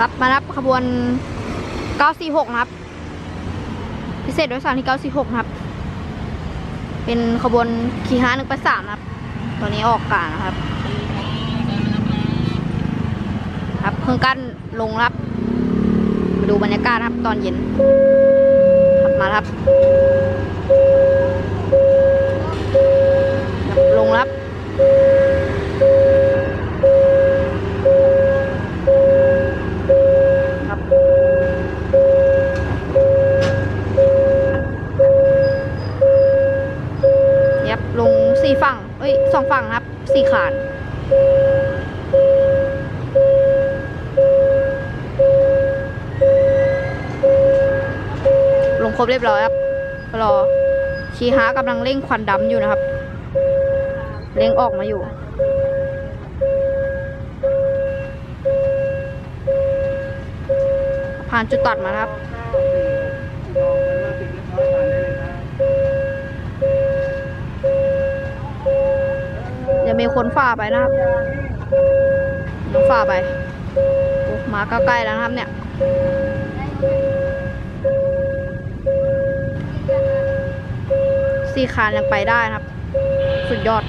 ครับมารับขบวน 946 นะครับ พิเศษโดยสารที่ 946 นะครับ เป็นขบวนคีห้าหนึ่งไปสามนะครับตอนนี้ออกกลางนะครับ ครับเครื่องกั้นลงครับมาดูบรรยากาศครับ ตอนเย็นครับมาครับครับ ฝั่ง เอ้ยสองฝั่งครับสี่ขานลงครบเรียบร้อยครับ รอ ชีฮากำลังเร่งควันดำอยู่นะครับ เร่งออกมาอยู่ ผ่านจุดตัดมาครับ คนฝ่าไปนะครับต้องฝ่าไปมาก็ใกล้แล้วนะครับเนี่ยสี่คานยังไปได้นะครับ สุดยอด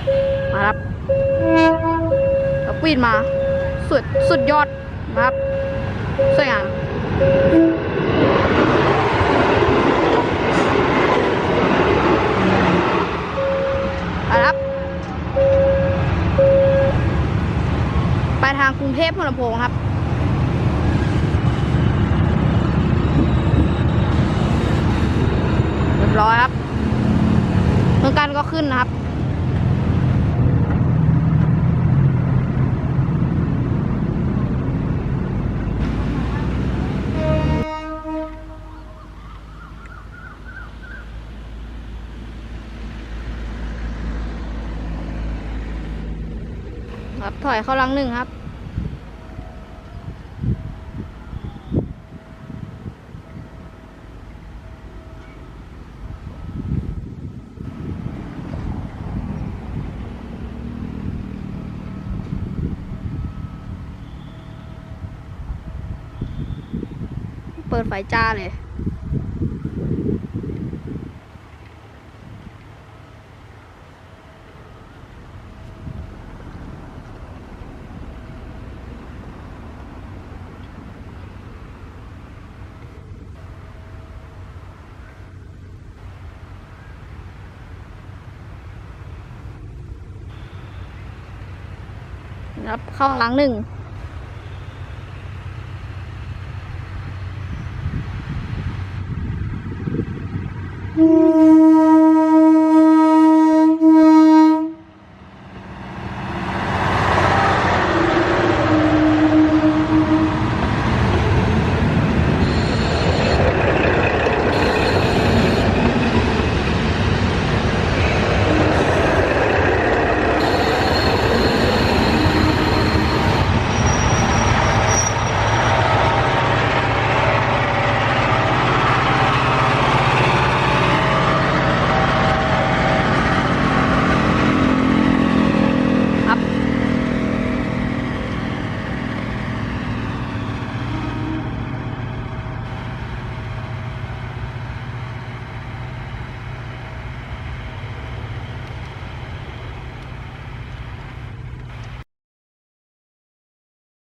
มาครับแล้วปีนมา สุดสุดยอดมาครับสวยงาม เทพหัวลำโพงครับ เรียบร้อยครับเมืองกันก็ขึ้นนะครับครับถอยเข้าลังหนึ่งครับ เปิดไฟจ้าเลย ครับ เข้าหลังหนึ่ง